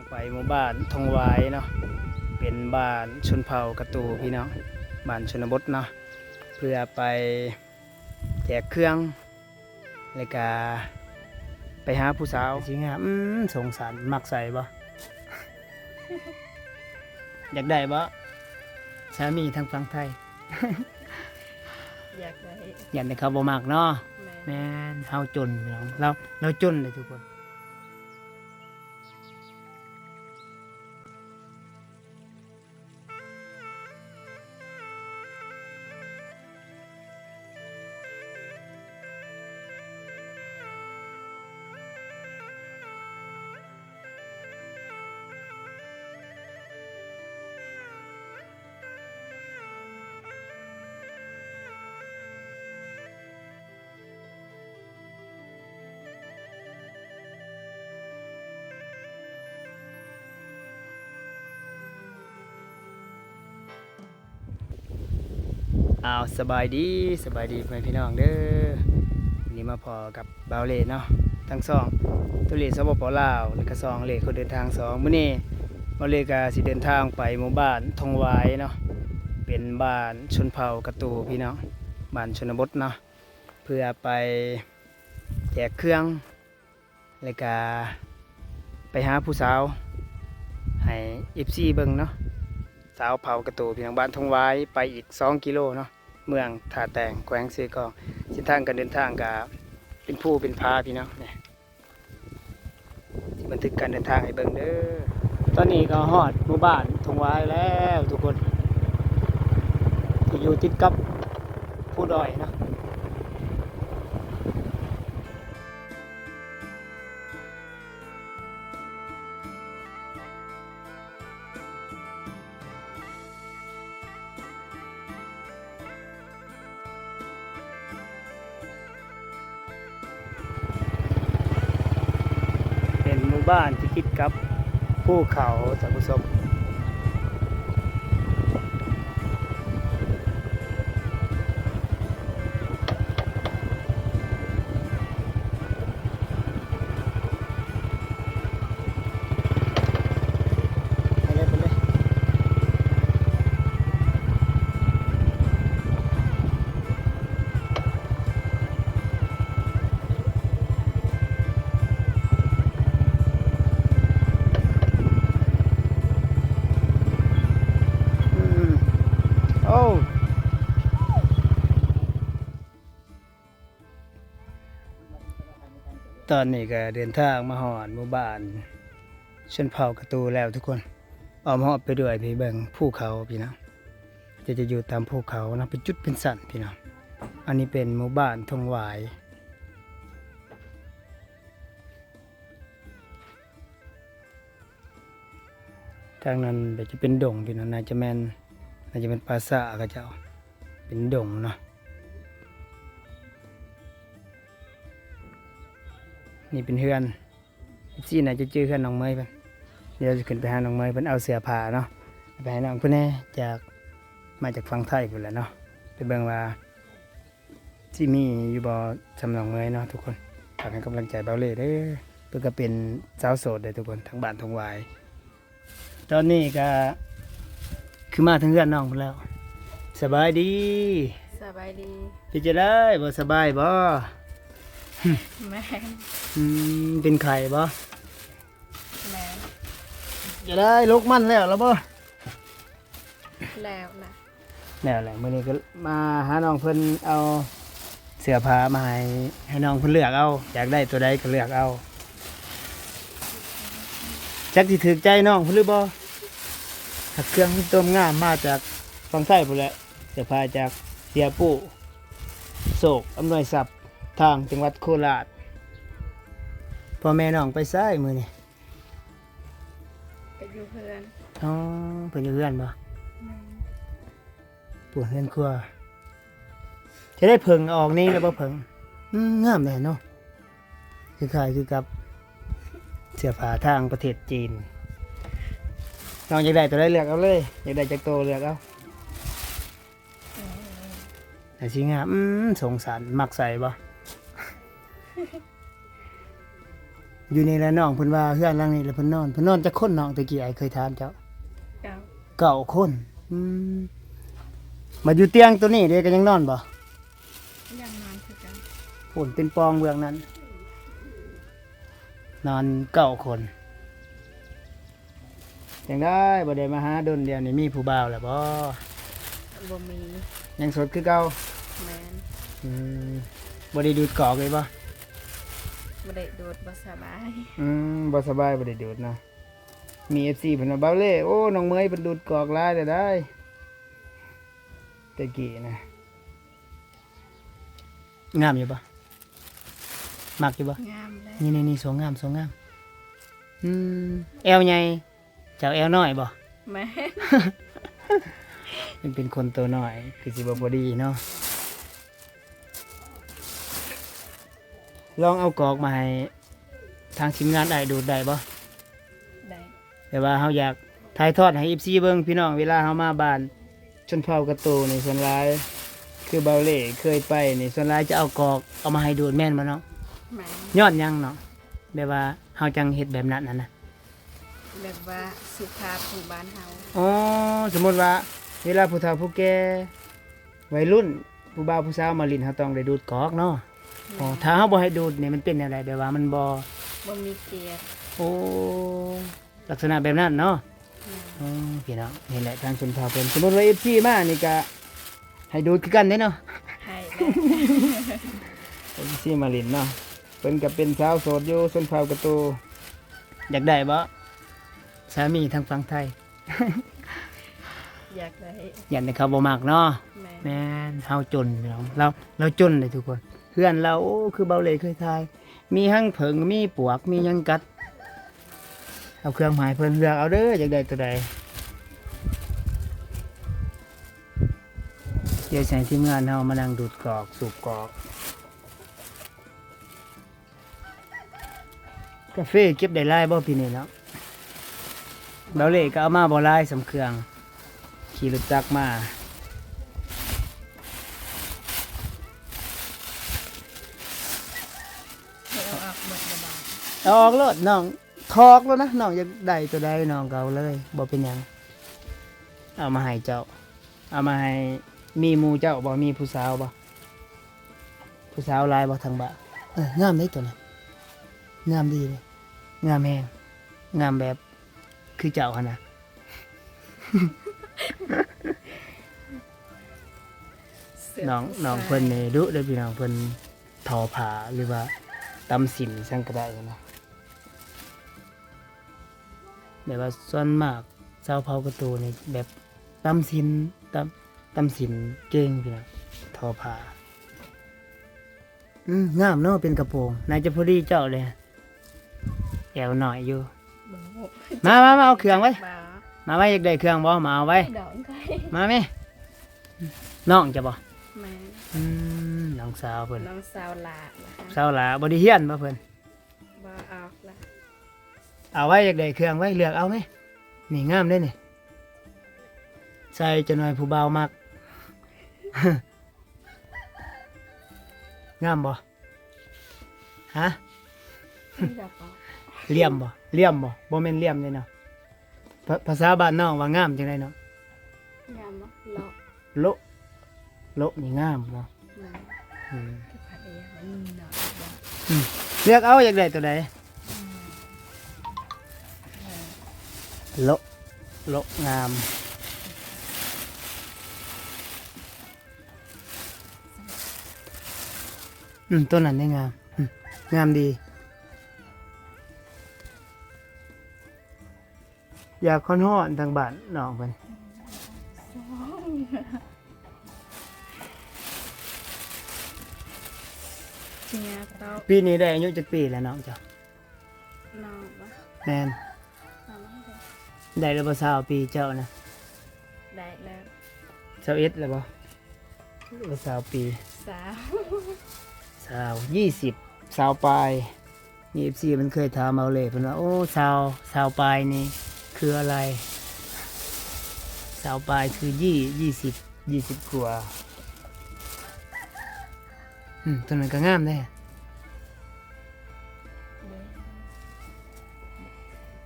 างไปหมู่บ้านทองหวายเนาะเป็นบ้านชนเผ่ากระตูพี่น้องบ้านชนบทเนาะเพื่อไปแจกเครื่องแล้วก็ไปหาผู้สาวสิงามอืมสงสารมักใส่บ่อยากได้บ่สามีทางฝั่งไทย อยากได้อยากได้เขาบ่มักเนาะแม่แม่นเฮาจนพี่น้องเราเราจนเลยทุกคน อ้าวสบายดีสบายดีเพื่อนพี่น้องเด้อวันนี้มาพอกับบาวเลเนาะทั้งสองตัวเลสปปลาวแล้วก็สองเลคนเดินทางสองมื้อนี้บ่าเลก็สิเดินทางไปหมู่บ้านทองหวายเนาะเป็นบ้านชนเผ่ากระตูพี่น้องบ้านชนบทเนาะเพื่อไปแจกเครื่องแล้วก็ไปหาผู้สาวให้ FC เบิ่งเนาะ สาวเผากระตูพี่น้องบ้านทงไว้ไปอีก 2 กิโลเนาะเมืองท่าแตงแขวงเซกองเส้นทางการเดินทางกับเป็นผู้เป็นพาพี่น้องเนี่ยที่บันทึกการเดินทางให้เบิ่งเด้อตอนนี้ก็ฮอดหมู่บ้านทงไว้แล้วทุกคนที่อยู่ติดกับผู้ดอยเนาะ บ้านที่ติดกับภูเขาท่านผู้ชม โอ้ตอนนี้ก็เดินทางมาหอนหมู่บ้านชนเผ่ากระตูแล้วทุกคนออมหอบไปด้วยพี่เบิงภูเขาพี่น้องจะจะอยู่ตามภูเขานะเป็นจุดเป็นสันพี่น้องอันนี้เป็นหมู่บ้านทงหวายทางนั้นเดี๋ยวจะเป็นดงพี่น้องน่าจะแมน น่าจะเป็นปราสาทก็จ้าเป็นดงเนาะนี่เป็นเฮือนซี่น่าจะเจอเฮือนน้องเมยเพิ่นเดี๋ยวจะขึ้นไปหาน้องเมยเพิ่นเอาเสื้อผ้าเนาะไปให้น้องเพิ่นแน่จากมาจากฝั่งไทยพุ่นแหละเนาะไปเบิ่งว่าที่มีอยู่บ่สำน้องเมยเนาะทุกคนฝากให้กำลังใจเบาเล่เด้อเพิ่นก็เป็นสาวโสดเด้ทุกคนทั้งบ้านทั้งวาย ตอนนี้ก็ คือมาถึงเรือนน้องพุ่นแล้ว สบายดีสบายดีพี่จะได้บ่สบายบ่แม่อืมเป็นไข่บ่แม่จะได้ลุกมันแล้วแล้วบ่แล้วนะแน่แหละมื้อนี้ก็มาหาน้องเพิ่นเอาเสื้อผ้ามาให้ให้น้องเพิ่นเลือกเอา อยากได้ตัวใดก็เลือกเอาจักสิถูกใจน้องเพิ่นหรือบ่ ถ้าเครื่องต้มงามมาจากฝั่งไทยพุ่นแหละเสื้อผ้าจากเสียปู่โศกอำนวยทรัพย์ทางจังหวัดโคราชพ่อแม่น้องไปซ้ายมื้อนี้ไปอยู่เพื่อนอ๋อเพิ่นอยู่เฮือนบ่ปวดเล่นครัวจะได้เพิงออกนี่แล้วบ่เพิงอืมงามเลยเนาะคือขายคือกับเสื้อผ้าทางประเทศจีน น้องอยากได้ตัวได้เลือกเอาเลยอยากได้จากโตเลือกเอาแต่สิงามอืมสงสารมักใส่บ่อยู่ในละน้องเพิ่นว่าเฮือนหลังนี้แล้วเพิ่นนอนเพิ่นนอนจักคนน้องตะกี้ไอ้เคยถามเจ้าเก้าเก้าคนอืมมาอยู่เตียงตัวนี้เด้ก็ยังนอนบ่ยังนอนคือกันฝนเป็นปองเบื้องนั้น นอนเก้าคน ยังได้บ่ได้มาหาดนเดียวนี่มีผู้บ่าวแล้วบ่บ่มียังโสดคือเก่าแมนอืมบ่ได้ดูดกอกเลยบ่บ่ได้โดดบ่สบายอืมบ่สบายบ่ได้ดูดเนาะมี FC เพิ่นว่าเบาเล่โอ้น้องเมยเพิ่นดูดกอกหลายได้ได้ตะกี้นะงามอยู่บ่มักอยู่บ่งามแล้วนี่นี่นี่สวยงามสวยงามอืมแอวใหญ่ เจ้าแอวน้อยบ่แม่นมันเป็นคนตัวน้อย คือสิบ่บ่ดีเนาะลองเอากอกมาให้ทางทีมงานได้ดูดได้บ่ได้แต่ว่าเฮาอยากถ่ายทอดให้ FC เบิ่งพี่น้องเวลาเฮามาบ้าน ชนเผ่ากระตูนี่ส่วนหลายคือเบาเล่เคยไปนี่ส่วนหลายจะเอากอกเอามาให้ดูดแม่นบ่เนาะแม่น ยอดยังเนาะแบบว่าเฮาจังเฮ็ดแบบนั้นน่ะนะ แบบว่าสุภาพของบ้านเฮาอ๋อสมมติว่า เวลาผู้เฒ่าผู้แก่วัยรุ่นผู้บ่าวผู้สาวมาลินเขาต้องได้ดูดกอกเนาะอ๋อถ้าเขาบ่ให้ดูดเนี่ยมันเป็นอะไรแบบว่ามันบ่บ่มีเกียรติโอ้ลักษณะแบบนั้นเนาะแม่นอ๋อพี่น้องนี่แหละทางชนเผ่าเป็นสมมติว่า FC มานี่ก็ให้ดูดคือกันเด้เนาะให้แล้ว FC มาลินเนาะเพิ่นก็เป็นสาวโสดอยู่ชนเผ่ากระตูอยากได้บ่ สามีทางฝั่งไทย อยากได้อยากได้เขาบ่มักเนาะแม่นแม่นเฮาจนพี่น้องเราเราจนเลยทุกคนเพื่อนเราโอ้คือเบาเลยเคยทาย มีหั่งเผิงมีปวกมีหยังกัด เอาเครื่องหมายเพิ่นเลือกเอาเด้ออยากได้ตัวใดเดี๋ยวใช้ทีมงานเฮามานั่งดูดกรอกสูบกรอก กาแฟเก็บได้หลายบ่พี่นี่เนาะ เบาเลยก็เอามาบ่หลายสำเครื่อง ขี่รถจักรมาเอาออกระบาดเอาออกรถน้องทอกแล้วนะน้องอยากได้ตัวใดน้องเก่าเลยบ่เป็นหยัง เอามาให้เจ้า เอามาให้มีหมูเจ้าบ่มีผู้สาวบ่ผู้สาวหลายบ่ทางบ้านเอองามเลยตัวนั้นงามดีเลยงามแฮงงามแบบ คือเจ้าหั่นน่ะเสื้น้องน้องเพิ่นนี่ดุเด้อพี่น้องเพิ่นทอผ้าหรือว่าตำสินซั่นก็ได้นะแบบว่าส่วนมากชาวเผ่ากระตูนี่แบบตำสินตำตำสินเก่งพี่น้องทอผ้าอืมงามเนาะเป็นกระโปรงนายจะพอดีเจ้าเลยแอวหน่อยอยู่บ่ มามามาเอาเครื่องไว้บ่มาไว้อยากได้เครื่องบ่มาเอาไว้ ดอกไก่มาไหมน้องจะบ่แม่นอืมน้องสาวเพิ่นน้องสาวหลานะคะเศร้าหลาบไดิเฮียนบ่เพิ่นบ่ออกละเอาไว้อยากได้เครื่องไว้เลือกเอาไหมนี่งามเด้นี่ใส่จะหน่อยผู้เบาวมัก งามบ่ฮะ ไม่ดอกออก เหลี่ยมบ่เหลี่ยมบ่บ่แม่นเหลี่ยมเลยเนาะภาภาษาบ้านน้องว่างามจังไดเนาะงามเนาะเลาะโละโละนี่งามเนาะแม่นอืมคือผัดเองมันดอกบ่เลือกเอาอยากได้ตัวใดโละโละงามอืมตัวนั้นได้งามอืมงามดี อยากค้อนห้อนทางบ้านน้องเพิ่นเนี่ยเต้าปีนี้ได้อายุจักปีแล้วน้องจ้ะน้องบ่แม่นน้องได้ได้แล้วบ่สาวปีเจ้านะได้แล้วสาวเอ็ดแล้วบ่บ่สาวปีสาวสาวยี่สิบสาวปลายนี่ FC มันเคยถามเอาเลยเพิ่นว่าโอ้สาวสาวปลายนี่ คืออะไร สาวปลายคือยี่ยี่สิบยี่สิบกว่าอืมตัวนั้นก็งามแน่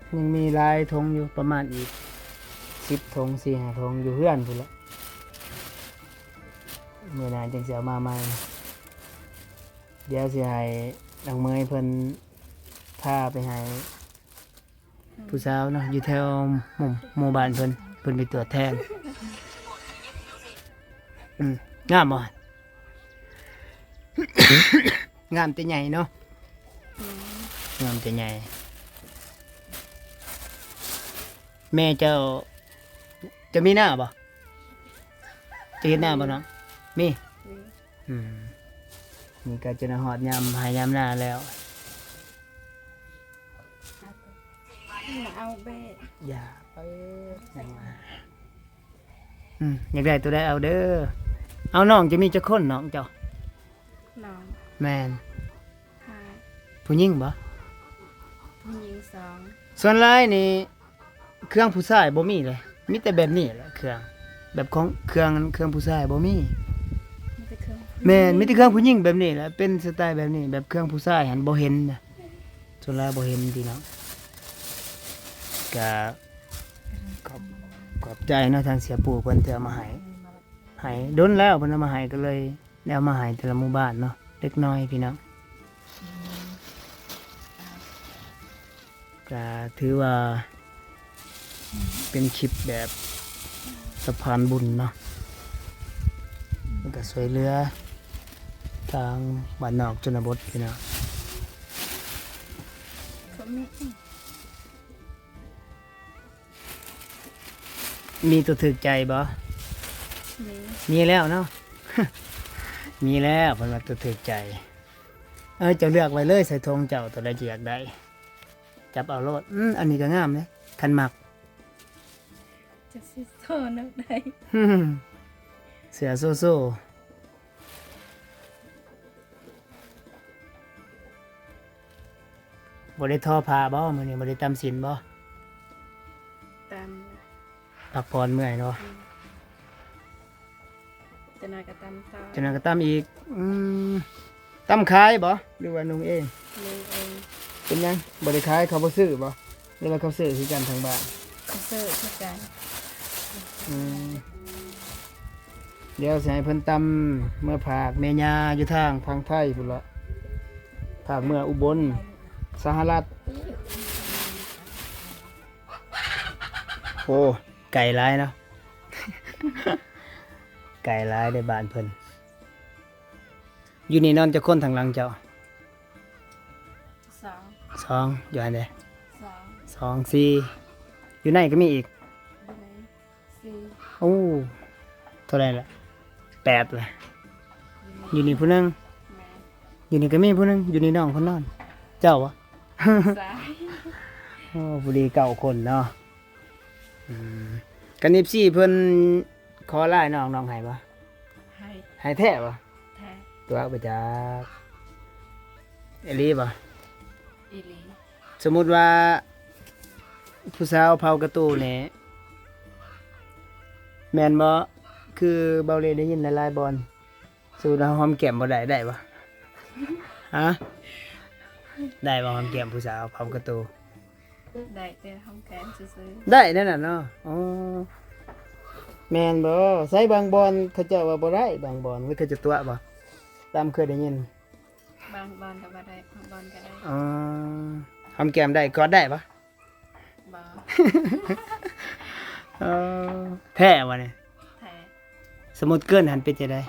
เด้ยังมีลายธงอยู่ประมาณอีกสิบธงสี่ห้าธงอยู่เพื่อนพุ่นละเมื่อนานจังเสียมาใหม่ เดี๋ยวสิให้นางเมยเพิ่นพาไปให้ ผู้สาวเนาะอยู่แถวหมู่หมู่บ้านเพิ่นเพิ่นไปตรวจแทนอืมงามบ่งามแต่ใหญ่เนาะอืมงามแต่ใหญ่ แม่เจ้าจะมีหน้าบ่จะเห็นหน้าบ่เนาะมีนี่อืมนี่ก็จะหอดยำหายยำหน้าแล้ว เอาเบ็ดอย่าไปยังมาอืมอยากได้ตัวได้เอาเด้อเอาน้องจะมีจะคนน้องเจ้าน้องแมนหาผู้หญิงบ่ผู้หญิงสองส่วนหลายนี่เครื่องผู้ชายบ่มีเลยมีแต่แบบนี้แหละเครื่อง แบบของเครื่องเครื่องผู้ชายบ่มี มีแต่เครื่องแม่นมีแต่เครื่องผู้หญิงแบบนี้แหละเป็นสไตล์แบบนี้ แบบเครื่องผู้ชายหันบ่เห็นนะส่วนหลายบ่เห็นพี่น้อง ก็ขอบขอบใจเนาะทางเสียปู่เพิ่นที่เอามาให้ให้ดนแล้วเพิ่นเอามาให้ก็เลยได้เอามาให้แต่ละหมู่บ้านเนาะเล็กน้อยพี่น้องก็ถือว่าเป็นคลิปแบบสะพานบุญเนาะมันก็สวยเรือ ทางบ้านนอกชนบทพี่น้อง มีมีตัวถึกใจบ่มีมีแล้วเนาะ มีแล้วเพิ่นว่าตัวถึกใจ เออเจ้าเลือกไว้เลยใส่ธงเจ้าตัวใดจะอยากได้ จับเอาโลดอืมอันนี้ก็งามเลยคันหมัก จะสิโซนเอาได้เสือโซโซ่บ่ได้ทอผ้าบ่มื้อนี้บ่ได้ตำสินบ่ตาม พักผ่อนเมื่อยเนาะจะนอยกับตามต่อจากนั้นก็ตำอีกอืมตำขายบ่หรือว่านุ่งเองมีเองเป็นยังบริขายเขาบ่ซื้อบ่หรือว่าเขาซื้อคือกันทางบ้านเขาเสิร์ฟคือกันอืมเดี๋ยวสิให้เพิ่นตำเมื่อผากแม่ยาอยู่ทางทางไทยพุ่นละผากเมื่ออุบลสหรัฐโอ้ ไก่หลายเนาะ ไก่หลายในบ้านเพิ่นอยู่นี่นอนจะคนทางหลังเจ้าสองสองอยู่อันใดสองสองสี่อยู่ไหนก็มีอีกดูไหนสี่โอ้เท่าไรละแปดเลยอยู่นี่ผู้หนึงแม่อยู่นี่ก็มีผู้หนึงอยู่นี่น้องคนนอน เจ้าวะสาย โอ้พอดีเก่าคนเนาะอืม กันนิบซี่เพิ่นขอไล่น้องน้องให้ปะให้ให้แท้ปะแท้ตัวเอาไปจากเอลีปะอีหลีสมมุติว่า ผู้สาวเผากระตูเนี่ยแมนบ่คือเบาเลยได้ยินหลายๆบอลสูดหอมแก้มบ่ได้ได้ปะฮะได้บ่หอมแก้มผู้สาวเผากระตู ได้แต่ห้องแกนซื้อได้นั่นน่ะเนาะอ๋อแมนบ่ใส่บางบอลเขาเจ้าว่าบ่ได้บางบอลหรือเขาจะตัวบ่ตามเคยได้ยินๆบางบอลก็บ่ได้บางบอลก็ได้อ๋อหอมแก้มได้กอดได้ปะบ่เออแท้วะเนี่ยแท้สมมุติเกินหันเป็นจะได้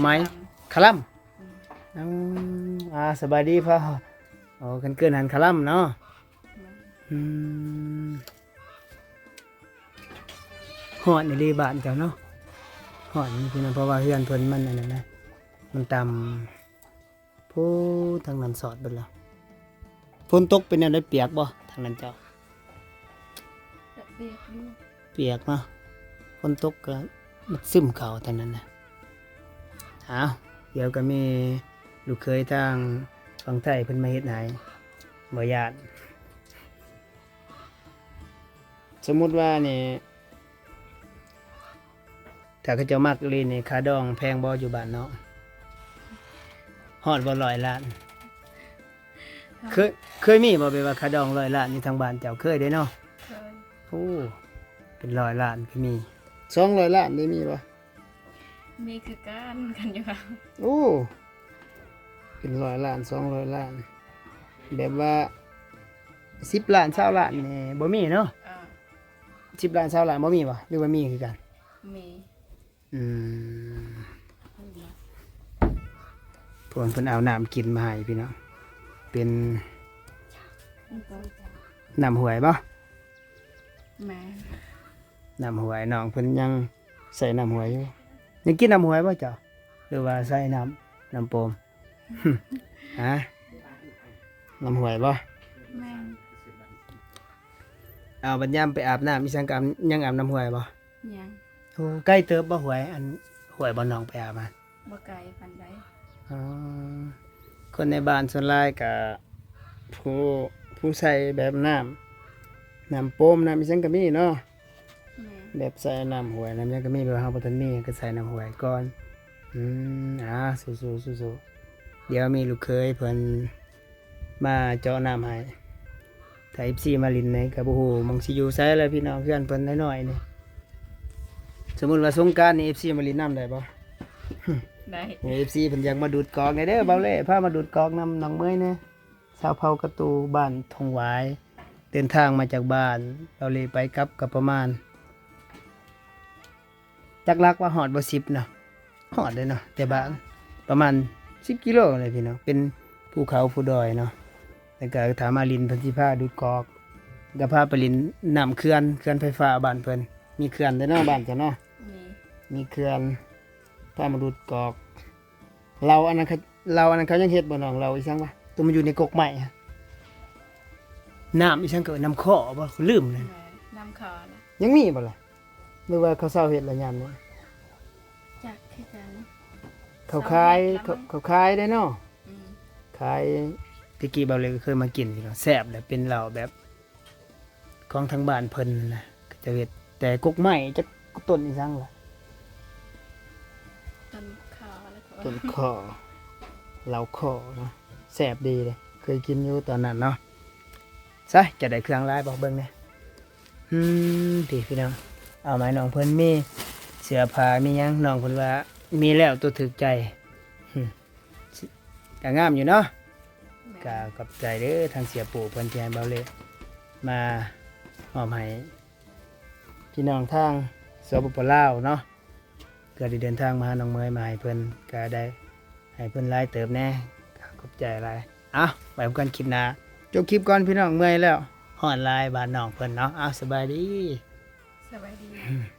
ไหมคลัมอืมอ่าสบายดีพ่อโอ้กันเกินหันคลัมเนาะอืม หอดในรีบานเจ้าเนาะหอดนี่พี่น้องเพราะว่าเฮือนเพิ่นมันอันนั้นนะมันต่ำผู้ทางนั้นสอดเบิดแล้วฝนตกเป็นแนวได้เปียกบ่ทางนั้นเจ้าเรียกอยู่เปียกเนาะฝนตกก็มันซึมเขาทางนั้นนะเอาเดี๋ยวก็มีลูกเคยทางฝั่งไทยเพิ่นมาเฮ็ดให้บ่ญาติ สมมุติว่านี่ถ้าเขาเจ้ามักอีหลีนี่ค่าดองแพงบ่อยู่บ้านเนาะฮอดบ่ร้อยล้านเคยเคยมีบ่ไปว่าคาดองร้อยล้านอยู่ทางบ้านเจ้าเคยได้เนาะเคยโอ้เป็นร้อยล้านก็มี200ล้านได้มีบ่มีคือการกันอยู่ค่ะโอ้เป็นร้อยล้าน200ล้านแบบว่า10ล้าน20ล้านนี่บ่มีเนาะ อ่า10ล้าน20ล้านบ่มีบ่หรือว่ามีคือกัน มีอืมเพิ่นเพิ่นเอาน้ำกินมาให้พี่น้องเป็นน้ำหวยบ่แม่น้ำหวยน้องเพิ่นยังใส่น้ำหวยอยู่ยังกินน้ำหวยบ่เจ้าหรือว่าใส่น้ำน้ำโปมฮะน้ำหวยบ่แม่ เอาบัดยามไปอาบน้ำมีสังกรรมยังอาบน้ำหวยบ่ยังโอ้ใกล้เติบบ่หวย อันหวยบ่น้องไปอาบมาบ่ไกลปันใดอ๋อคนในบ้านส่วนหลายก็ผู้ผู้ใส่แบบน้ำน้ำโปมน้ำมีสังก็มีเนาะแม่แบบใส่น้ำหวยน้ำยังก็มีแบบเฮาบ่ทันมีก็ใส่น้ำหวยก่อนอืมอ่าสู้ๆสู้ๆเดี๋ยวมีลูกเคยเพิ่นมาเจาะน้ำให้ ถ้า FC มาลินในก็บ่ฮู้มังสิอยู่ไสแล้วพี่น้องเพื่อนเพิ่นน้อยๆนี่สมมุติว่าสงกรานต์นี่ FC มาลินน้ำได้บ่ได้นี่ FC เพิ่นอยากมาดูดกอกไงเด้อเบาเล่พามาดูดกอกนำน้องเมยเนะชาวเผากระตูบ้านทงหวาย เดินทางมาจากบ้านเบาเล่ไปกลับกับประมาณจักลักว่าหอดบ่สิบเนาะหอดเลยเนาะแต่บ้านประมาณสิบกิโลเลยพี่น้องเป็นภูเขาภูดอยเนาะ แล้วก็ถามมาลินเพันธิพาดูดกอกก็พาไปลินน้ำเขื่อนเขื่อนไฟฟ้าบ้านเพิ่นมีเขื่อนเด้อเนาะบ้านจ้ะเนาะมีมีเขื่อนพามาดูดกอก เราอันนั้นเขาเราอันนั้นเขายังเฮ็ดบ่น้องเราอีสังวะตัวมันอยู่ในกกใหม่อะน้ำอีสังเกิดน้ำข้อบ่ลืมเลยแม่นำคอละยังมีบ่ล่ะหรือว่าเขาเศร้าเฮ็ดและยามนี้จักคือกันเขาขายเขาเขาขายได้เนาะอืมขาย ตะกี้เบาเลยก็เคยมากินพี่น้องแซ่บแหละเป็นเหล้าแบบของทางบ้านเพิ่นนะก็จะเฮ็ดแต่กกใหม่จักต้นอีสังล่ะต้นคอแล้วก็ต้นข้อเหล้าข้อเนาะแซ่บดีเลยเคยกินอยู่ตอนนั้นเนาะซะจะได้เครื่องลายบอกเบิ่งแหน่อืมพี่พี่น้องเอาไหมน้องเพิ่นมีเสื้อผ้ามีหยังน้องเพิ่นว่ามีแล้วตัวถึกใจหึก็งามอยู่เนาะ แม่ก็ขอบใจเด้อทางเสียปู่เพิ่นที่ให้เบาเลยมามอบให้พี่น้องทางสปปลาวเนาะก็ได้เดินทางมาหาน้องเมยมาให้เพิ่นก็ได้ให้เพิ่นไล่เติบแน่ก็ขอบใจหลายเอาไปพบกันคลิปหน้าจบคลิปก่อนพี่น้องเมื่อยแล้วห่อนลายบานน้องเพิ่นเนาะเอาสบายดี สบายดีอ